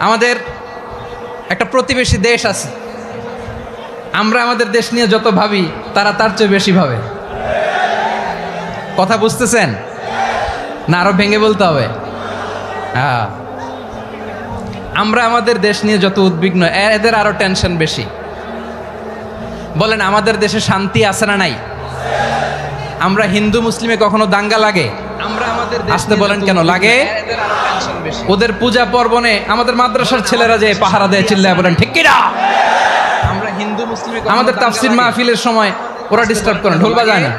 আমাদের একটা প্রতিবেশী দেশ আছে। আমরা আমাদের দেশ নিয়ে যত ভাবি, তারা তার চেয়ে বেশি ভাবে। কথা বুঝতেছেন? না, আরও ভেঙে বলতে হবে। হ্যাঁ। আমরা আমাদের দেশ নিয়ে যত উদ্বিগ্ন এদের আরও টেনশন বেশি। বলেন, আমাদের দেশে শান্তি আছে না নাই? আমরা হিন্দু, মুসলিমে কখনো দাঙ্গা লাগে? আসতে বলেন কেন? লাগে? ওদের পূজা পর্বণে আমাদের মাদ্রাসার ছেলেরা যে পাহারা দেয় চিল্লায় বলেন ঠিক কিনা? আমরা হিন্দু মুসলিমে আমাদের তাফসির মাহফিলের সময় ওরা ডিস্টার্ব করেন ঢোল বাজায় না।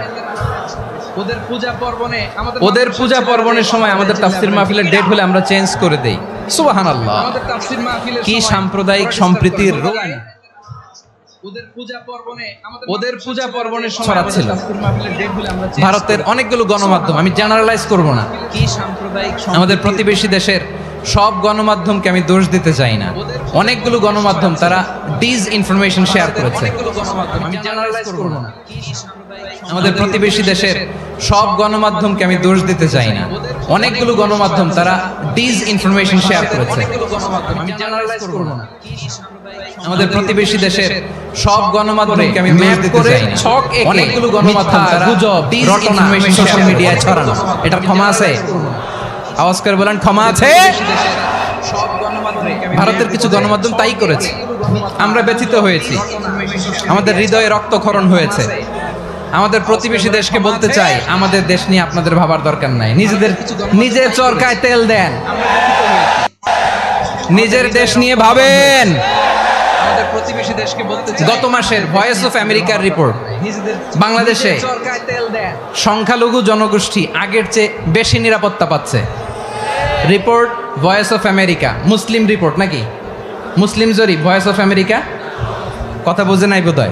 ওদের পূজা পর্বণে আমাদের ওদের পূজা পর্বণের সময় আমাদের তাফসির মাহফিলের ডেট হলে আমরা চেঞ্জ করে দেই। সুবাহান আল্লাহ আমাদের তাফসীর মাহফিলের কি সাম্প্রদায়িক সম্প্রীতির রোগ। ওদের পূজা পর্বণে ছড়াচ্ছিল ভারতের অনেকগুলো গণমাধ্যম আমি জেনারেলাইজ করব না। কি সাম্প্রদায়িক আমাদের প্রতিবেশী দেশের সব গণমাধ্যমকে আমি দোষ দিতে চাই না। অনেকগুলো গণমাধ্যম তারা ডিজ ইনফরমেশন শেয়ার করেছে। আমি জেনারেলাইজ করব না। আমাদের প্রতিবেশী দেশের সব গণমাধ্যমকে আমি দোষ দিতে চাই না। অনেকগুলো গণমাধ্যম তারা ডিজ ইনফরমেশন শেয়ার করেছে আমাদের প্রতিবেশী দেশের সব গণমাধ্যমকে আমি দোষ ম্যাপ দিতে করে চাই না। অনেকগুলো গণমাধ্যম তারা ডিসইনফরমেশন social সোশ্যাল মিডিয়ায় ছড়ানো। এটা ক্ষমা আছে? আওয়াজ করে বলেন ক্ষমা আছে? ভারতের কিছু গণমাধ্যম তাই করেছে। আমরা ব্যথিত হয়েছি। আমাদের হৃদয়ে রক্তক্ষরণ হয়েছে। আমাদের প্রতিবেশী দেশকে বলতে চাই আমাদের দেশ নিয়ে আপনাদের ভাবার দরকার নাই। নিজেদের নিজের চরকায় তেল দেন। নিজের দেশ নিয়ে ভাবেন। আমাদের প্রতিবেশী দেশকে বলতে গত মাসের ভয়েস অফ আমেরিকার রিপোর্ট বাংলাদেশে সংখ্যালঘু জনগোষ্ঠী আগের চেয়ে বেশি নিরাপত্তা পাচ্ছে। রিপোর্ট ভয়েস অফ আমেরিকা মুসলিম রিপোর্ট নাকি? মুসলিম ভয়েস অফ আমেরিকা কথা বোঝে নাই বোধ হয়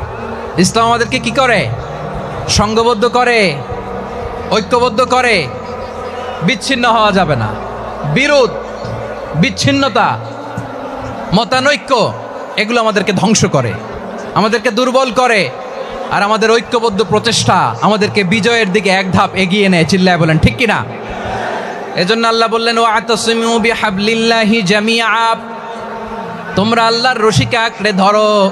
ইসলাম আমাদেরকে কি করে? সঙ্গবদ্ধ করে, ঐক্যবদ্ধ করে, বিচ্ছিন্ন হওয়া যাবে না। বিরোধ, বিচ্ছিন্নতা, মতানৈক্য, এগুলো আমাদেরকে ধ্বংস করে, আমাদেরকে দুর্বল করে, আর আমাদের ঐক্যবদ্ধ প্রচেষ্টা আমাদেরকে বিজয়ের দিকে এক ধাপ এগিয়ে নেয়, চিল্লায় বলেন, ঠিক কিনা? এজন্য আল্লাহ বললেন ও আতসিমু বিহাবলিল্লাহি জামিআ তোমরা আল্লাহর রশিকে আঁকড়ে ধরো।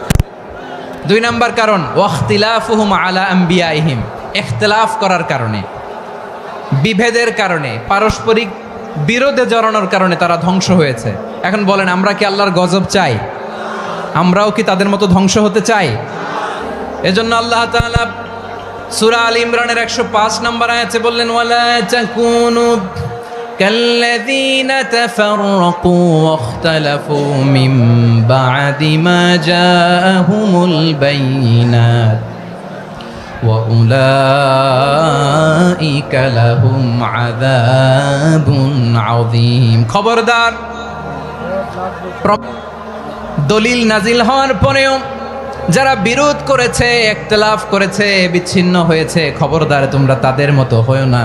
দুই নাম্বার কারণ, ওয়াখতিলাফুহুম আলা আম্বিয়াইহিম ইখতিলাফ করার কারণে। বিভেদের কারণে, পারস্পরিক বিরোধে জড়ানোর কারণে তারা ধ্বংস হয়েছে। এখন বলেন, আমরা কি আল্লাহর গজব চাই? আমরাও কি তাদের মতো ধ্বংস হতে চাই? এজন্য আল্লাহ সূরা আল ইমরানের 105 নম্বর আয়াতে বললেন, ওয়ালা كالذين تفرقوا واختلفوا من بعد ما جاءهم البينات وأولئك لهم عذاب عظيم খবরদার প্র- দলিল নাজিল হওয়ার পরেও যারা বিরোধ করেছে একতলাফ করেছে বিচ্ছিন্ন হয়েছে খবরদার তোমরা তাদের মতো হও না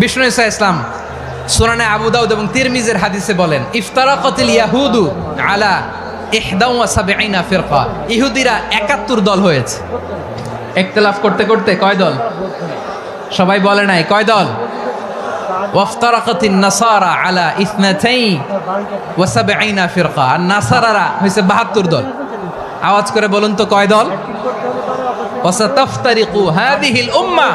বিষ্ণু ইসা ইসলাম আবু দাউদ এবং তিরমিজের হাদিসে বলেন, ইফতারাকাতিল ইয়াহুদু আলা ইহদাউ ওয়া সাবঈনা ফিরকা। ইহুদিরা 71 দল হয়েছে। ইখতিলাফ করতে করতে কয় দল? সবাই বলে নাই, কয় দল? ওয়াফতারাকাতিন নাসারা আলা ইসনাতাই ওয়া সাবঈনা ফিরকা। আর নাসারারা হইছে 72 দল। আওয়াজ করে বলুন তো কয় দল? ওয়াসাতাফতারিকু হাদিহিল উম্মাহ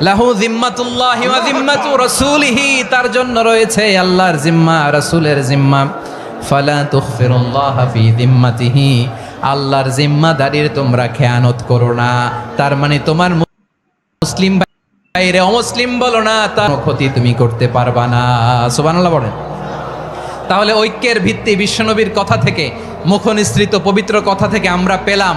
লাহু জিম্মাতুল্লাহি ওয়া জিম্মাতু রাসূলিহি, তার জন্য রয়েছে আল্লাহর জিম্মা, রাসূলের জিম্মা। ফালা তুখফিরুল্লাহ ফি জিম্মাতিহি, আল্লাহর জিম্মাদারির তোমরা খেয়ানত করো না। তার মানে তোমার মুসলিম বাইরে অমুসলিম বলো না, তার ক্ষতি তুমি করতে পারবা না। সুবহানাল্লাহ বলেন। তাহলে ঐক্যের ভিত্তি বিশ্বনবীর কথা থেকে, মুখনিসৃত পবিত্র কথা থেকে আমরা পেলাম।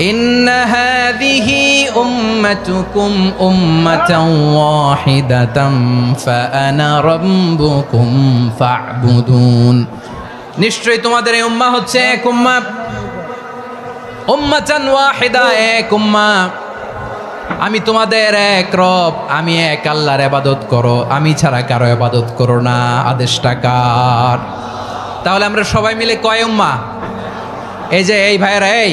إن هذه أمتكم أمة واحدة فأنا ربكم فاعبدون নিশ্চয়ই তোমাদের এই উম্মা হচ্ছে এক উম্মা উম্মাতান ওয়াহিদা এক উম্মা আমি তোমাদের এক রব আমি এক আল্লাহর ইবাদত করো আমি ছাড়া কারো ইবাদত করো না আদেশটা কার তাহলে আমরা সবাই মিলে কয় উম্মা এই যে এই ভাইয়েরা এই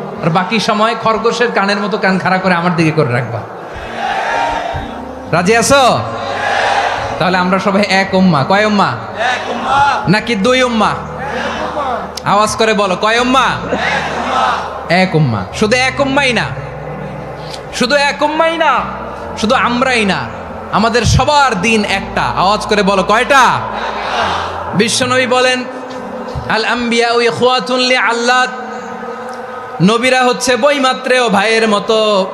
আর বাকি সময় খরগোশের কানের মতো কান খাড়া করে আমার দিকে করে রাখবা। রাজি আছো? তাহলে আমরা সবাই এক উম্মা। কয় উম্মা? নাকি দুই উম্মা? আওয়াজ করে বলো, কয় উম্মা? এক উম্মা। শুধু এক উম্মাই না। শুধু এক উম্মাই না, শুধু আমরাই না। আমাদের সবার দিন একটা। আওয়াজ করে বলো, কয়টা? বিশ্বনবী বলেন আল আম্বিয়া আল্লাহ নবীরা হচ্ছে বইমাত্রেও ভাইয়ের মতো।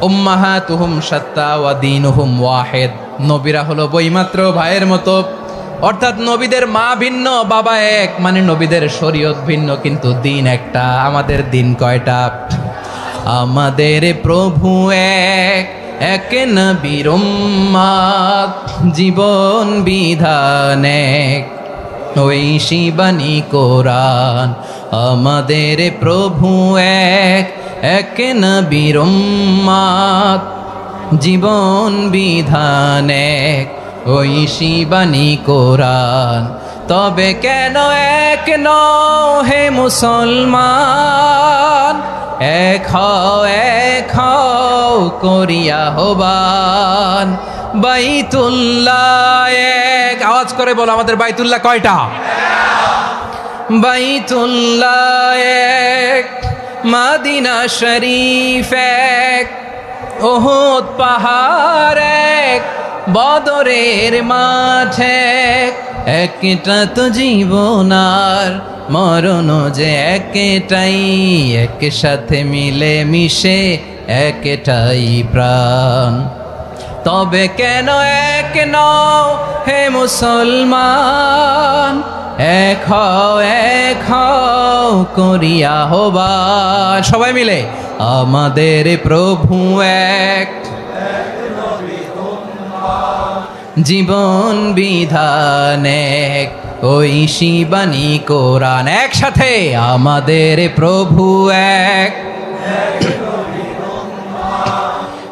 উম্মাহা তুহুম সত্তা ওয়া দিন হুম ওয়াহেদ। নবীরা হলো বইমাত্রেও ভাইয়ের মতো। অর্থাৎ নবীদের মা ভিন্ন, বাবা এক মানে নবীদের শরীয়ত ভিন্ন, কিন্তু দিন একটা। আমাদের দিন কয়টা? আমাদের প্রভু এক এক নবীর জীবন বিধান এক। ওই শিবানী কোরআন। আমাদের প্রভু এক এক নবীর উম্মাত, জীবন বিধান এক ওই শিবানী কোরআন। তবে কেন এক নও হে মুসলমান? এক হও এক হও করিয়া হবান। বাইতুল্লাহ, এক আওয়াজ করে বলো আমাদের বাইতুল্লাহ কয়টা? বাইতুল্লাহ, এক মাদিনা শরীফ, এক ওহদ পাহাড়, এক বদরের মাঠে একটা তো জীবনার মরণ যে একটাই এক সাথে মিলে মিশে একটাই প্রাণ। তবে কেন এক নও হে মুসলমান? এক হও এক হও করিয়া হবার সবাই মিলে, আমাদের প্রভু এক। জীবন বিধান এক, ওই শিবানী কোরআন। একসাথে, আমাদের প্রভু এক।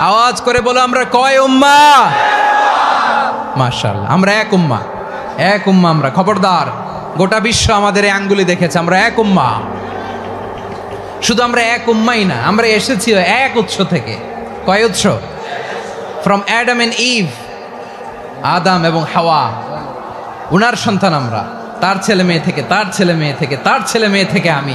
আওয়াজ করে বলো, আমরা কয় উম্মা? মার্শাল আমরা এক উম্মা। এক উম্মা আমরা, খবরদার। গোটা বিশ্ব আমাদের আঙ্গুলি দেখেছে, আমরা এক উম্মা। শুধু আমরা এক উম্মাই না, আমরা এসেছি এক উৎস থেকে। কয় উৎস? ফ্রম অ্যাডাম এন্ড ইভ আদাম এবং হাওয়া। উনার সন্তান আমরা, তার ছেলে মেয়ে থেকে, তার ছেলে মেয়ে থেকে, তার ছেলে মেয়ে থেকে আমি।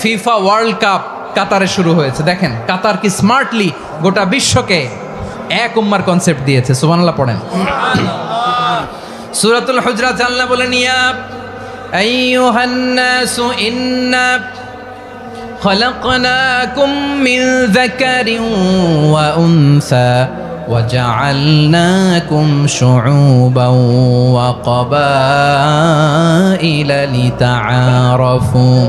ফিফা ওয়ার্ল্ড কাপ কাতারে শুরু হয়েছে দেখেন কাতার কি স্মার্টলি গোটা বিশ্বকে এক উম্মার কনসেপ্ট দিয়েছে সুবহানাল্লাহ পড়েন সুরাতুল হুজরাত আল্লাহ বলেন ইয়া আইয়ুহান নাসু ইন্না خلقناكم من ذكر وأنثى وجعلناكم شعوبا وقبائل لتعارفوا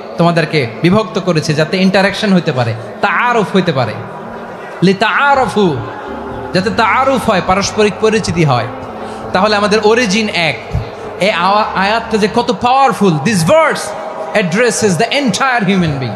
তোমাদেরকে বিভক্ত করেছে যাতে ইন্টারাকশন হইতে পারে তা আরফ হইতে পারে। লি তা আরফু যাতে তা আরফ হয়, পারস্পরিক পরিচিতি হয়। তাহলে আমাদের অরিজিন এক। এই আয়াতটা যে কত powerful this verse address is the entire human being